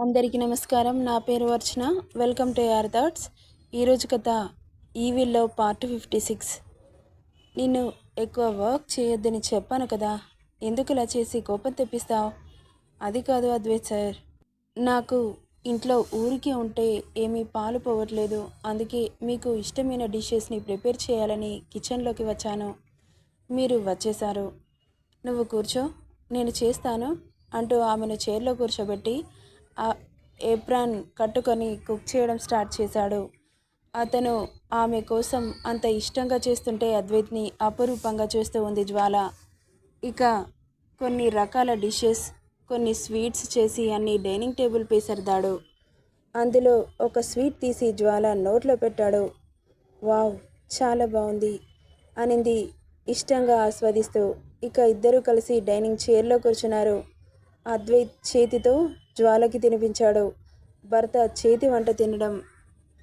అందరికీ నమస్కారం. నా పేరు Archana. Welcome to your thoughts. ఈరోజు కథ ఈవిల్లో పార్ట్ ఫిఫ్టీ సిక్స్. నిన్ను ఎక్కువ వర్క్ చేయొద్దని చెప్పాను కదా. ఎందుకు ఇలా చేసి కోపం తెప్పిస్తావు? అది కాదు అద్వైత్ సార్. నాకు ఇంట్లో ఊరికే ఉంటే ఏమీ పాలు పోవట్లేదు. అందుకే మీకు ఇష్టమైన డిషెస్ని ప్రిపేర్ చేయాలని కిచెన్లోకి వచ్చాను. మీరు వచ్చేశారు. నువ్వు కూర్చో. నేను చేస్తాను అంటూ ఆమెను చైర్లో కూర్చోబెట్టి ఏప్రాన్ కట్టుకొని కుక్ చేయడం స్టార్ట్ చేశాడు. అతను ఆమె కోసం అంత ఇష్టంగా చేస్తుంటే అద్వైత్ని అపరూపంగా చూస్తూ ఉంది జ్వాల. ఇక కొన్ని రకాల డిషెస్ కొన్ని స్వీట్స్ చేసి అన్ని డైనింగ్ టేబుల్పై సర్దాడు. అందులో ఒక స్వీట్ తీసి జ్వాల నోట్లో పెట్టాడు. వావ్ చాలా బాగుంది అనింది ఇష్టంగా ఆస్వాదిస్తూ. ఇక ఇద్దరూ కలిసి డైనింగ్ చైర్లో కూర్చున్నారు. అద్వైత్ చేతితో జ్వాలకి తినిపించాడు. భర్త చేతి వంట తినడం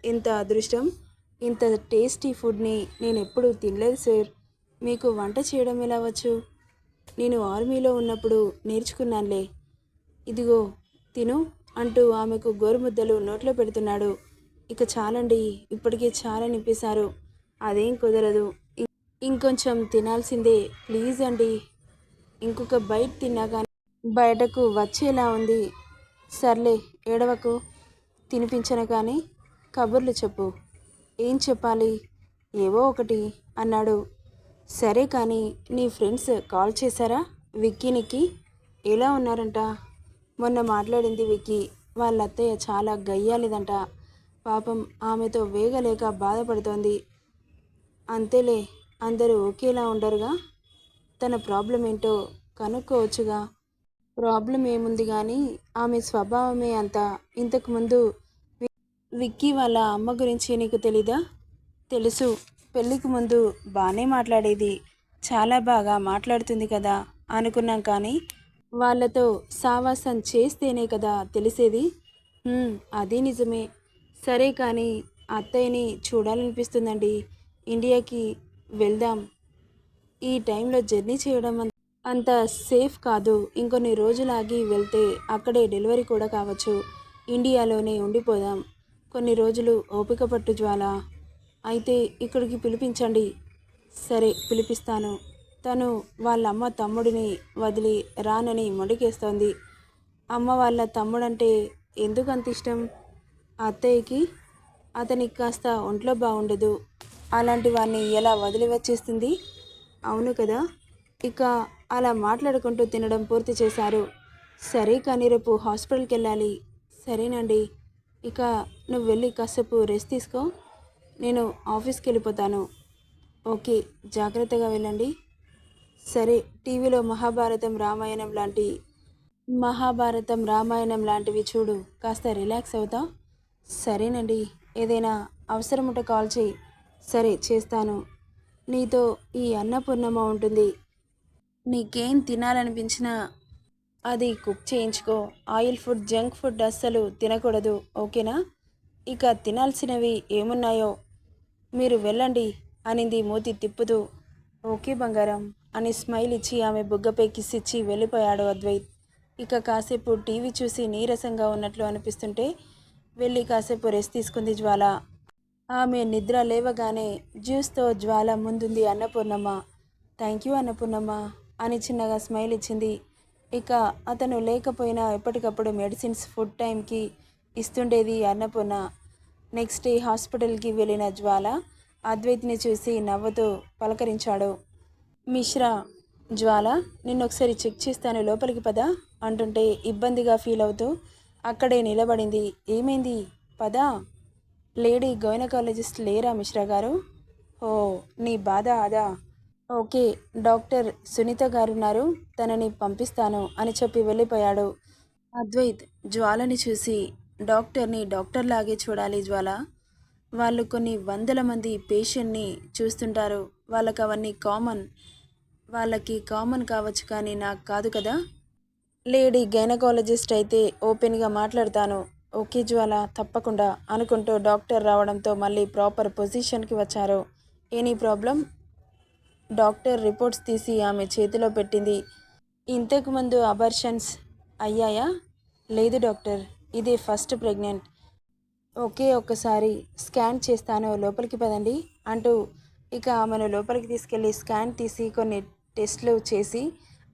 ఇంత అదృష్టం? ఇంత టేస్టీ ఫుడ్ని నేను ఎప్పుడూ తినలేదు సార్. మీకు వంట చేయడం ఎలా వచ్చు? నేను ఆర్మీలో ఉన్నప్పుడు నేర్చుకున్నానులే. ఇదిగో తిను అంటూ ఆమెకు గోరుముద్దలు నోట్లో పెడుతున్నాడు. ఇక చాలండి ఇప్పటికే చాలా నింపేశారు. అదేం కుదరదు. ఇంకొంచెం తినాల్సిందే. ప్లీజ్ అండి. ఇంకొక బయట తిన్నా కానీ బయటకు వచ్చేలా ఉంది. సర్లే ఏడవకు. తినిపించను కానీ కబుర్లు చెప్పు. ఏం చెప్పాలి? ఏవో ఒకటి అన్నాడు. సరే కానీ నీ ఫ్రెండ్స్ కాల్ చేశారా? విక్కీనికి? ఎలా ఉన్నారంట? మొన్న మాట్లాడింది విక్కీ. వాళ్ళ అత్తయ్య చాలా గయ్యాలిదంట. పాపం ఆమెతో వేగలేక బాధపడుతోంది. అంతేలే అందరూ ఒకేలా ఉండరుగా? తన ప్రాబ్లం ఏంటో కనుక్కోవచ్చుగా. ప్రాబ్లం ఏముంది కానీ ఆమె స్వభావమే అంత. ఇంతకుముందు వి- విక్కీ వాళ్ళ అమ్మ గురించి నీకు తెలీదా? తెలుసు. పెళ్ళికి ముందు బాగానే మాట్లాడేది. చాలా బాగా మాట్లాడుతుంది కదా అనుకున్నాం కానీ వాళ్ళతో సావాసం చేస్తేనే కదా తెలిసేది? అది నిజమే. సరే కానీ అత్తయ్యని చూడాలనిపిస్తుందండి. ఇండియాకి వెళ్దాం. ఈ టైంలో జర్నీ చేయడం అంత సేఫ్ కాదు. ఇంకొన్ని రోజులు ఆగి వెళ్తే అక్కడే డెలివరీ కూడా కావచ్చు. ఇండియాలోనే ఉండిపోదాం. కొన్ని రోజులు ఓపిక పట్టు జ్వాల. అయితే ఇక్కడికి పిలిపించండి. సరే పిలిపిస్తాను. తను వాళ్ళ అమ్మ తమ్ముడిని వదిలి రానని మొడికేస్తోంది. అమ్మ వాళ్ళ తమ్ముడంటే ఎందుకు అంత ఇష్టం? అత్తయ్యకి? అతనికి కాస్త ఒంట్లో బాగుండదు అలాంటి వాడిని ఎలా వదిలి వచ్చేస్తుంది అవును కదా? ఇక అలా మాట్లాడుకుంటూ తినడం పూర్తి చేశారు. సరే కానీ రేపు హాస్పిటల్కి వెళ్ళాలి సరేనండి. ఇక నువ్వు వెళ్ళి కాసేపు రెస్ట్ తీసుకో. నేను ఆఫీస్కి వెళ్ళిపోతాను ఓకే జాగ్రత్తగా వెళ్ళండి. సరే టీవీలో మహాభారతం రామాయణం లాంటి మహాభారతం రామాయణం లాంటివి చూడు. కాస్త రిలాక్స్ అవుతా. సరేనండి. ఏదైనా అవసరం ఉంటే కాల్ చేయి. సరే చేస్తాను. నీతో ఈ అన్నపూర్ణమ్మ ఉంటుంది. నీకేం తినాలనిపించినా అది కుక్ చేయించుకో. ఆయిల్ ఫుడ్ జంక్ ఫుడ్ అస్సలు తినకూడదు ఓకేనా? ఇక తినాల్సినవి ఏమున్నాయో మీరు వెళ్ళండి అనింది మూతి తిప్పుతూ. ఓకే బంగారం అని స్మైల్ ఇచ్చి ఆమె బుగ్గపై కిస్ ఇచ్చి వెళ్ళిపోయాడు అద్వైత్. ఇక కాసేపు టీవీ చూసి నీరసంగా ఉన్నట్లు అనిపిస్తుంటే వెళ్ళి కాసేపు రెస్ట్ తీసుకుంది జ్వాల. ఆమె నిద్ర లేవగానే జ్యూస్తో జ్వాల ముందుంది అన్నపూర్ణమ్మ. థ్యాంక్ యూ అన్నపూర్ణమ్మ. అని చిన్నగా స్మైల్ ఇచ్చింది. ఇక అతను లేకపోయినా ఎప్పటికప్పుడు మెడిసిన్స్ ఫుడ్ టైంకి ఇస్తుండేది అన్నపూర్ణ. నెక్స్ట్ డే హాస్పిటల్కి వెళ్ళిన జ్వాల అద్వైత్ని చూసి నవ్వుతూ పలకరించాడు. మిశ్రా జ్వాల నిన్ను ఒకసారి చెక్ చేస్తాను లోపలికి పద అంటుంటే ఇబ్బందిగా ఫీల్ అవుతూ అక్కడే నిలబడింది. ఏమైంది? పదా. లేడీ గైనకాలజిస్ట్ లేరా మిశ్రా గారు? ఓ నీ బాధ అదా? ఓకే డాక్టర్ సునీత గారున్నారు. తనని పంపిస్తాను అని చెప్పి వెళ్ళిపోయాడు. అద్వైత్ జ్వాలని చూసి డాక్టర్ని డాక్టర్ లాగే చూడాలి జ్వాల. వాళ్ళు కొన్ని వందల మంది పేషెంట్ని చూస్తుంటారు. వాళ్ళకి అవన్నీ కామన్. వాళ్ళకి కామన్ కావచ్చు కానీ నాకు కాదు కదా. లేడీ గైనకాలజిస్ట్ అయితే ఓపెన్గా మాట్లాడతాను. ఓకే జ్వాల తప్పకుండా అనుకుంటూ డాక్టర్ రావడంతో మళ్ళీ ప్రాపర్ పొజిషన్కి వచ్చారు. Any problem? డాక్టర్ రిపోర్ట్స్ తీసి ఆమె చేతిలో పెట్టింది. ఇంతకుముందు అబర్షన్స్ అయ్యాయా? లేదు డాక్టర్ ఇది ఫస్ట్ ప్రెగ్నెంట్. ఒకే ఒక్కసారి స్కాన్ చేస్తాను లోపలికి పదండి అంటూ ఇక ఆమెను లోపలికి తీసుకెళ్ళి స్కాన్ తీసి కొన్ని టెస్ట్లు చేసి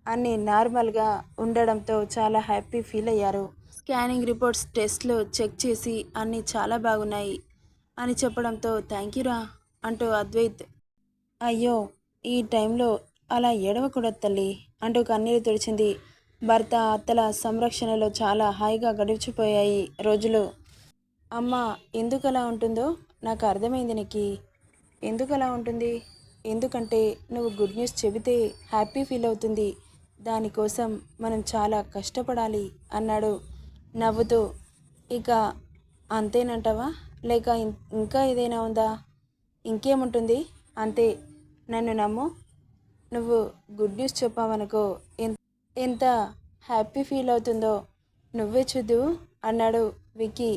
అన్నీ నార్మల్గా ఉండడంతో చాలా హ్యాపీ ఫీల్ అయ్యారు. స్కానింగ్ రిపోర్ట్స్ టెస్ట్లు చెక్ చేసి అన్నీ చాలా బాగున్నాయి అని చెప్పడంతో థ్యాంక్ యూరా అంటూ అద్వైత్ అయ్యో ఈ టైంలో అలా ఏడవకూడదు తల్లి అంటూ కన్నీరు తుడిచింది. భర్త అత్తల సంరక్షణలో చాలా హాయిగా గడిచిపోయాయి రోజులు. అమ్మ ఎందుకు అలా ఉంటుందో నాకు అర్థమైంది నీకు ఎందుకు అలా ఉంటుంది? ఎందుకంటే నువ్వు గుడ్ న్యూస్ చెబితే హ్యాపీ ఫీల్ అవుతుంది. దానికోసం మనం చాలా కష్టపడాలి అన్నాడు. నవ్వుతూ ఇక అంతేనంటావా? లేక ఇంకా ఏదైనా ఉందా? ఇంకేముంటుంది? అంతే. నన్ను నమ్ము. నువ్వు గుడ్ న్యూస్ చెప్పావనుకో ఎంత హ్యాపీ ఫీల్ అవుతుందో నువ్వే చూద్దు అన్నాడు విక్కీ.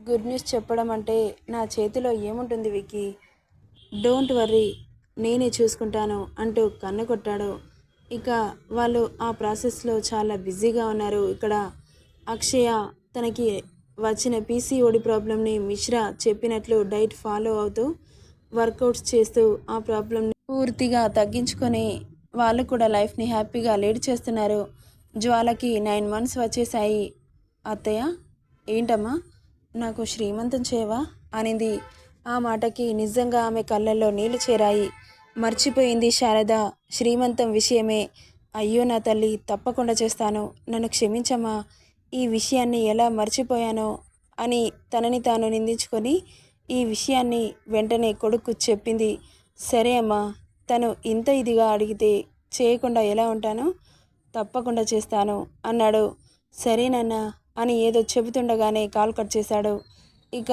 గుడ్ న్యూస్ చెప్పడం అంటే నా చేతిలో ఏముంటుంది విక్కీ? డోంట్ వర్రీ నేనే చూసుకుంటాను అంటూ కన్ను కొట్టాడు. ఇక వాళ్ళు ఆ ప్రాసెస్లో చాలా బిజీగా ఉన్నారు. ఇక్కడ అక్షయ తనకి వచ్చిన పీసీఓడి ప్రాబ్లమ్ని మిశ్రా చెప్పినట్లు డైట్ ఫాలో అవుతూ వర్కౌట్స్ చేస్తూ ఆ ప్రాబ్లమ్ని పూర్తిగా తగ్గించుకొని వాళ్ళు కూడా లైఫ్ని హ్యాపీగా లీడ్ చేస్తున్నారు. జ్వాలకి నైన్ మంత్స్ వచ్చేసాయి. అత్తయ్య ఏంటమ్మా? నాకు శ్రీమంతం చేయవా? అనింది. ఆ మాటకి నిజంగా ఆమె కళ్ళల్లో నీళ్ళు చేరాయి. మర్చిపోయింది శారద. శ్రీమంతం విషయమే. అయ్యో నా తల్లి తప్పకుండా చేస్తాను. నన్ను క్షమించమ్మా. ఈ విషయాన్ని ఎలా మర్చిపోయానో అని తనని తాను నిందించుకొని ఈ విషయాన్ని వెంటనే కొడుకు చెప్పింది. సరే అమ్మా. తను ఇంత ఇదిగా అడిగితే చేయకుండా ఎలా ఉంటాను? తప్పకుండా చేస్తాను అన్నాడు. సరేనన్నా అని ఏదో చెబుతుండగానే కాల్ కట్ చేశాడు. ఇక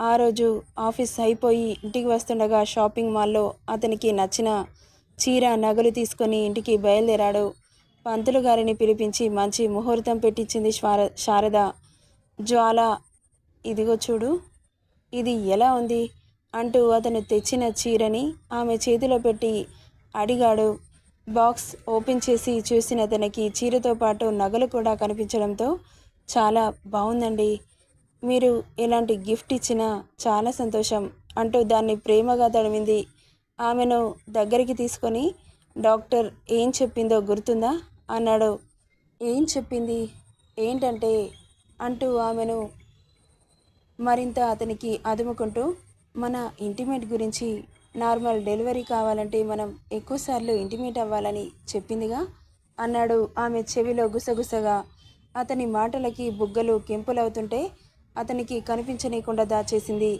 ఆ రోజు ఆఫీస్ అయిపోయి ఇంటికి వస్తుండగా షాపింగ్ మాల్లో అతనికి నచ్చిన చీర నగలు తీసుకొని ఇంటికి బయలుదేరాడు. పంతులు గారిని పిలిపించి మంచి ముహూర్తం పెట్టించింది శార శారద. జ్వాల ఇదిగో చూడు. ఇది ఎలా ఉంది? అంటూ అతను తెచ్చిన చీరని ఆమె చేతిలో పెట్టి అడిగాడు. బాక్స్ ఓపెన్ చేసి చూసిన అతనికి చీరతో పాటు నగలు కూడా కనిపించడంతో చాలా బాగుందండి మీరు ఇలాంటి గిఫ్ట్ ఇచ్చినా చాలా సంతోషం అంటూ దాన్ని ప్రేమగా తడిమింది. ఆమెను దగ్గరికి తీసుకొని డాక్టర్ ఏం చెప్పిందో గుర్తుందా? అన్నాడు. ఏం చెప్పింది? ఏంటంటే అంటూ ఆమెను మరింత అతనికి అదుముకుంటూ మన ఇంటిమేట్ గురించి నార్మల్ డెలివరీ కావాలంటే మనం ఎక్కువసార్లు ఇంటిమేట్ అవ్వాలని చెప్పిందిగా? అన్నాడు ఆమె చెవిలో గుసగుసగా. అతని మాటలకి బుగ్గలు కెంపులవుతుంటే అతనికి కనిపించనీయకుండా దాచేసింది.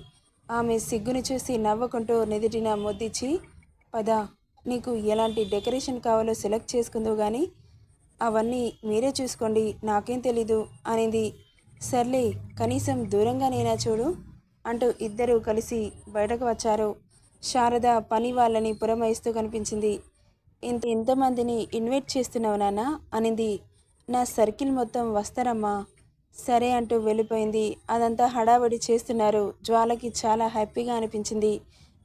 ఆమె సిగ్గుని చూసి నవ్వుకుంటూ నెదిటిన మొద్దిచ్చి పద నీకు ఎలాంటి డెకరేషన్ కావాలో సెలెక్ట్ చేసుకుందో కానీ అవన్నీ మీరే చూసుకోండి నాకేం తెలీదు అనేది. సర్లే కనీసం దూరంగానైనా చూడు అంటూ ఇద్దరూ కలిసి బయటకు వచ్చారు. శారద పని వాళ్ళని పురమాయిస్తూ కనిపించింది. ఇంత ఇంతమందిని ఇన్వైట్ చేస్తున్నావు నాన్న అనింది. నా సర్కిల్ మొత్తం వస్తారమ్మా సరే అంటూ వెళ్ళిపోయింది. అదంతా హడావడి చేస్తున్నారు. జ్వాలకి చాలా హ్యాపీగా అనిపించింది.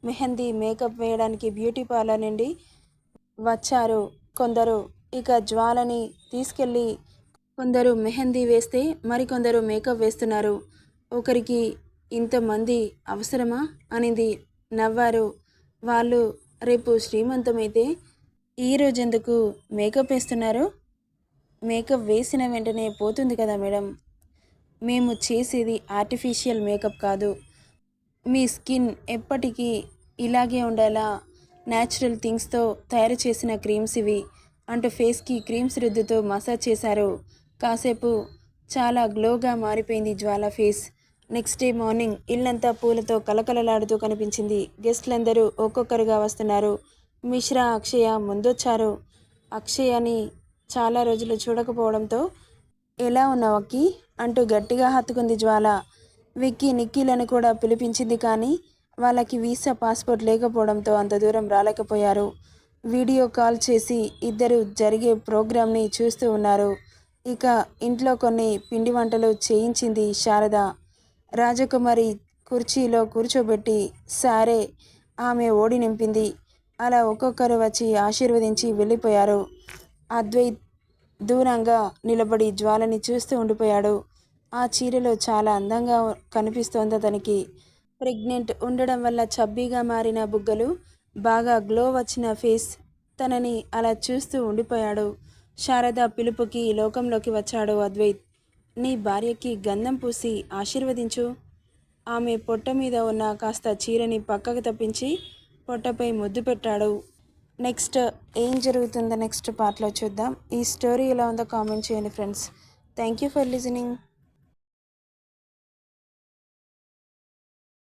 మెహందీ మేకప్ వేయడానికి బ్యూటీ పార్లర్ నుండి వచ్చారు కొందరు. ఇక జ్వాలని తీసుకెళ్ళి కొందరు మెహందీ వేస్తే మరికొందరు మేకప్ వేస్తున్నారు. ఒకరికి ఇంతమంది అవసరమా? అనింది నవ్వారు. వాళ్ళు రేపు శ్రీమంతమైతే ఈ రోజెందుకు మేకప్ వేస్తున్నారు? మేకప్ వేసిన వెంటనే పోతుంది కదా మేడం. మేము చేసేది ఆర్టిఫిషియల్ మేకప్ కాదు. మీ స్కిన్ ఎప్పటికీ ఇలాగే ఉండేలా న్యాచురల్ థింగ్స్తో తయారు చేసిన క్రీమ్స్ ఇవి. అంటూ ఫేస్కి క్రీమ్స్ రుద్దుతో మసాజ్ చేశారు. కాసేపు చాలా గ్లోగా మారిపోయింది Jwala face. Next day morning ఇల్లంతా పూలతో కలకలలాడుతూ కనిపించింది. గెస్ట్లందరూ ఒక్కొక్కరుగా వస్తున్నారు. మిశ్రా అక్షయ ముందొచ్చారు. అక్షయని చాలా రోజులు చూడకపోవడంతో ఎలా ఉన్నావు అక్కి? అంటూ గట్టిగా హత్తుకుంది జ్వాల. విక్కీ నిక్కీలను కూడా పిలిపించింది కానీ వాళ్ళకి వీసా పాస్పోర్ట్ లేకపోవడంతో అంత దూరం రాలేకపోయారు. వీడియో కాల్ చేసి ఇద్దరు జరిగే ప్రోగ్రామ్ని చూస్తూ ఉన్నారు. ఇక ఇంట్లో కొన్ని పిండి వంటలు చేయించింది శారద. రాజకుమారి కుర్చీలో కూర్చోబెట్టి సారే ఆమె ఓడి నింపింది. అలా ఒక్కొక్కరు వచ్చి ఆశీర్వదించి వెళ్ళిపోయారు. అద్వైత్ దూరంగా నిలబడి జ్వాలని చూస్తూ ఉండిపోయాడు. ఆ చీరలో చాలా అందంగా కనిపిస్తోంది అతనికి. ప్రెగ్నెంట్ ఉండడం వల్ల చబ్బీగా మారిన బుగ్గలు బాగా గ్లో వచ్చిన ఫేస్ తనని అలా చూస్తూ ఉండిపోయాడు. శారద పిలుపుకి లోకంలోకి వచ్చాడు అద్వైత్. నీ భార్యకి గంధం పూసి ఆశీర్వదించు. ఆమె పొట్ట మీద ఉన్న కాస్త చీరని పక్కకు తప్పించి పొట్టపై ముద్దు పెట్టాడు. నెక్స్ట్ ఏం జరుగుతుందో నెక్స్ట్ పార్ట్లో చూద్దాం. ఈ స్టోరీ ఎలా ఉందో కామెంట్ చేయండి friends. Thank you for listening.